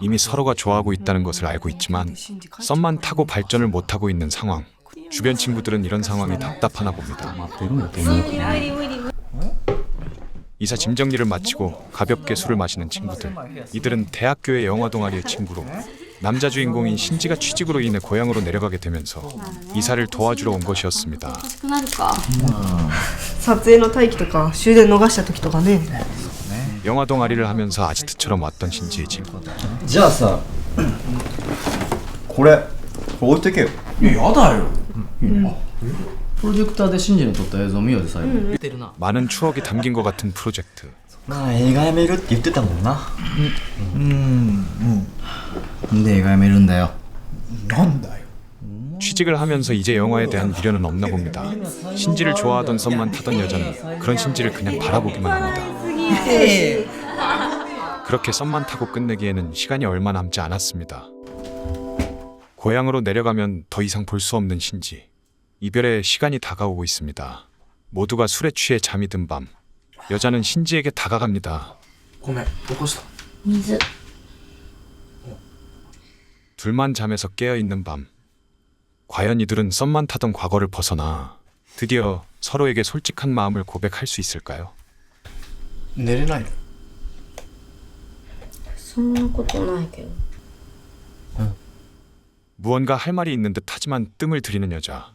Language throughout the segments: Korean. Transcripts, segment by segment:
이미 서로가 좋아하고 있다는 것을 알고 있지만 썸만 타고 발전을 못하고 있는 상황. 주변 친구들은 이런 상황이 답답하나 봅니다. 待ってるんやと思うけど 이사 짐 정리를 마치고 가볍게 술을 마시는 친구들. 이들은 대학교의 영화 동아리의 친구로 남자 주인공인 신지가 취직으로 인해 고향으로 내려가게 되면서 이사를 도와주러 온 것이었습니다. 欲しくなるか撮影の待機とか終電逃した時とかね 영화 동아리를 하면서 아지트처럼 왔던 신지의 집. じゃあさこれこれ置いとけよいややだよ、プロジェクターでシンジの撮った映像見ようぜ最後、 많은 추억이 담긴 것 같은 프로젝트. まあ映画やめるって言ってたもんななんで映画やめるんだよ 취직을 하면서 이제 영화에 대한 미련은 없나 봅니다. 신지를 좋아하던 썸만 타던 여자는 그런 신지를 그냥 바라보기만 합니다. 그렇게 썸만 타고 끝내기에는 시간이 얼마 남지 않았습니다. 고향으로 내려가면 더 이상 볼 수 없는 신지. 이별의 시간이 다가오고 있습니다. 모두가 술에 취해 잠이 든 밤. 여자는 신지에게 다가갑니다. ごめん起こした水 둘만 잠에서 깨어 있는 밤. 과연 이들은 썸만 타던 과거를 벗어나 드디어 서로에게 솔직한 마음을 고백할 수 있을까요? 寝れないのそんなことないけど 무언가 할 말이 있는 듯 하지만 뜸을 들이는 여자.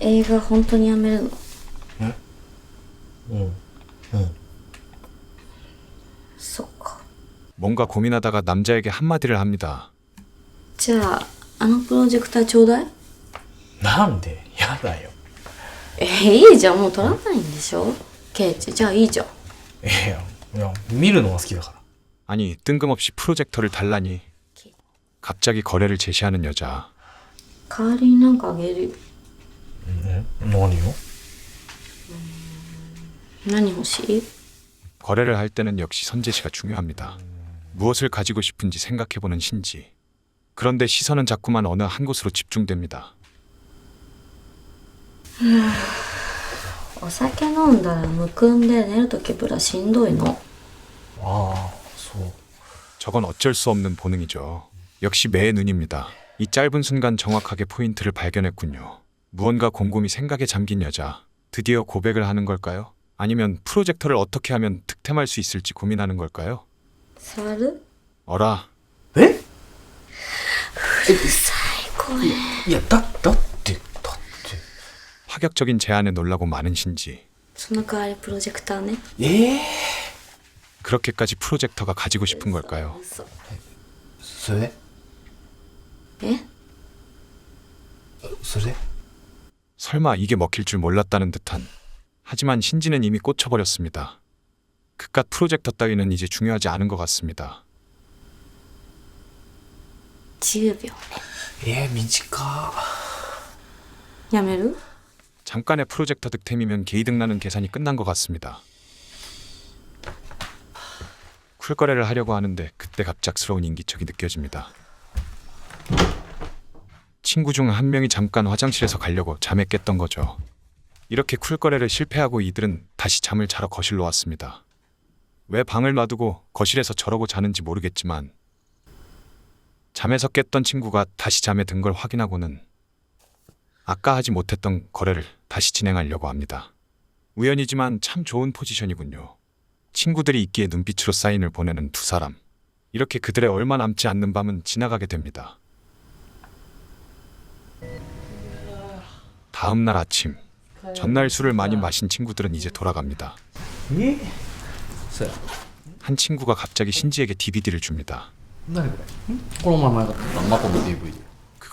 映画本当にやめるのうんそっか 뭔가 고민하다가 남자에게 한마디를 합니다. じゃああのプロジェクターちょうだいなんでやだよえいいじゃんもう撮らないんでしょケイチじゃあいいじゃん いやいや見るのが好きだから 아니 뜬금없이 프로젝터를 달라니. 갑자기 거래를 제시하는 여자. 代わりになんかあげるよ何を何欲しい 거래를 할 때는 역시 선제시가 중요합니다. 무엇을 가지고 싶은지 생각해보는 신지. 그런데 시선은 자꾸만 어느 한 곳으로 집중됩니다. お酒飲んだらむくんで寝るときぶらしんどいのああそう 저건 어쩔 수 없는 본능이죠. 역시 매의 눈입니다. 이 짧은 순간 정확하게 포인트를 발견했군요. 무언가 곰곰이 생각에 잠긴 여자. 드디어 고백을 하는 걸까요? 아니면 프로젝터를 어떻게 하면 득템할 수 있을지 고민하는 걸까요? 触る 어라, えうるさい声いやだだってだって 파격적인 제안에 놀라고 마는 신지. その代わりプロジェクターねええ 그렇게까지 프로젝터가 가지고 싶은 걸까요? 嘘それでえそれで 설마 이게 먹힐 줄 몰랐다는 듯한. 하지만 신지는 이미 꽂혀버렸습니다. 그깟 프로젝터 따위는 이제 중요하지 않은 것 같습니다. 10秒えー、短やめる 잠깐의 프로젝터 득템이면 개이득나는 계산이 끝난 것 같습니다. 쿨거래를 하려고 하는데 그때 갑작스러운 인기척이 느껴집니다. 친구 중 한 명이 잠깐 화장실에서 가려고 잠에 깼던 거죠. 이렇게 쿨거래를 실패하고 이들은 다시 잠을 자러 거실로 왔습니다. 왜 방을 놔두고 거실에서 저러고 자는지 모르겠지만 잠에서 깼던 친구가 다시 잠에 든 걸 확인하고는 아까 하지 못했던 거래를 다시 진행하려고 합니다. 우연이지만 참 좋은 포지션이군요. 친구들이 있기에 눈빛으로 사인을 보내는 두 사람. 이렇게 그들의 얼마 남지 않는 밤은 지나가게 됩니다. 다음 날 아침, 전날 술을 많이 마신 친구들은 이제 돌아갑니다. 한 친구가 갑자기 신지에게 DVD를 줍니다. 何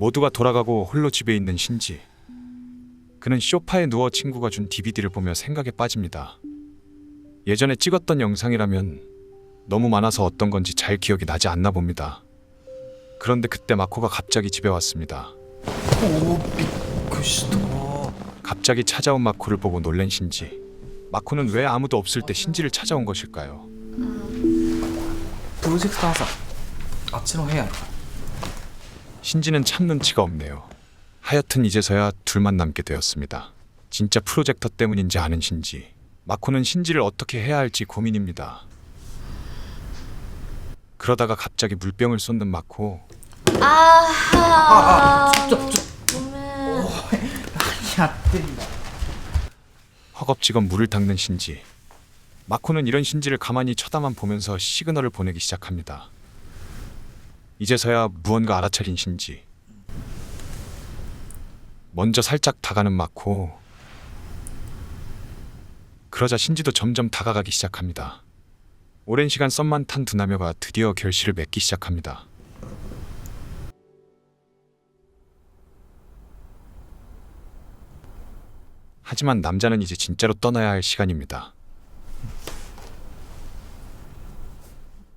모두가 돌아가고 홀로 집에 있는 신지. 그는 쇼파에 누워 친구가 준 DVD를 보며 생각에 빠집니다. 예전에 찍었던 영상이라면 너무 많아서 어떤 건지 잘 기억이 나지 않나 봅니다. 그런데 그때 마코가 갑자기 집에 왔습니다. 갑자기 찾아온 마코를 보고 놀란 신지. 마코는 왜 아무도 없을 때 신지를 찾아온 것일까요? 음. 프로젝트 하자. 아침에 해야 돼. 신지는 참는 치가 없네요. 하여튼 이제서야 둘만 남게 되었습니다. 진짜 프로젝터 때문인지 아는 신지. 마코는 신지를 어떻게 해야 할지 고민입니다. 그러다가 갑자기 물병을 쏟는 마코. 아하. 몸에 야 때린다. 허겁지겁 물을 닦는 신지. 마코는 이런 신지를 가만히 쳐다만 보면서 시그널을 보내기 시작합니다. 이제서야 무언가 알아차린 신지. 먼저 살짝 다가는 마코. 그러자 신지도 점점 다가가기 시작합니다. 오랜 시간 썸만 탄 두 남녀가 드디어 결실을 맺기 시작합니다. 하지만 남자는 이제 진짜로 떠나야 할 시간입니다.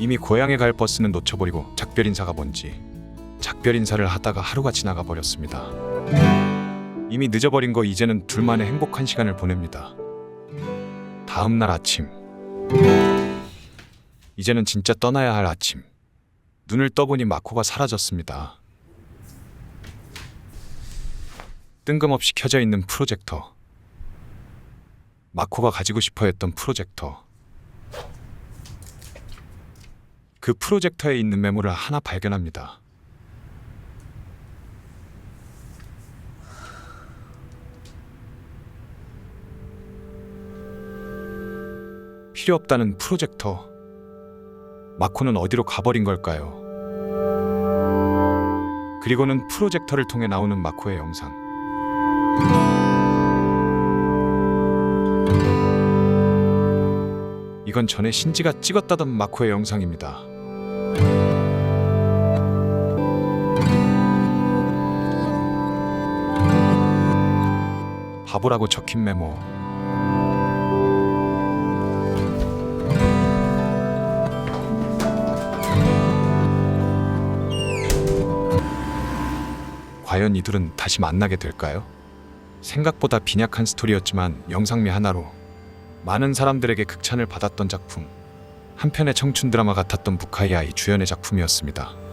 이미 고향에 갈 버스는 놓쳐버리고 작별 인사가 뭔지 작별 인사를 하다가 하루가 지나가 버렸습니다. 이미 늦어버린 거 이제는 둘만의 행복한 시간을 보냅니다. 다음 날 아침 이제는 진짜 떠나야 할 아침 눈을 떠보니 마코가 사라졌습니다. 뜬금없이 켜져 있는 프로젝터. 마코가 가지고 싶어 했던 프로젝터. 그 프로젝터에 있는 메모를 하나 발견합니다. 필요 없다는 프로젝터. 마코는 어디로 가버린 걸까요? 그리고는 프로젝터를 통해 나오는 마코의 영상. 이건 전에 신지가 찍었다던 마코의 영상입니다. 바보라고 적힌 메모. 과연 이들은 다시 만나게 될까요? 생각보다 빈약한 스토리였지만 영상미 하나로 많은 사람들에게 극찬을 받았던 작품. 한편의 청춘 드라마 같았던 부카이 아이 주연의 작품이었습니다.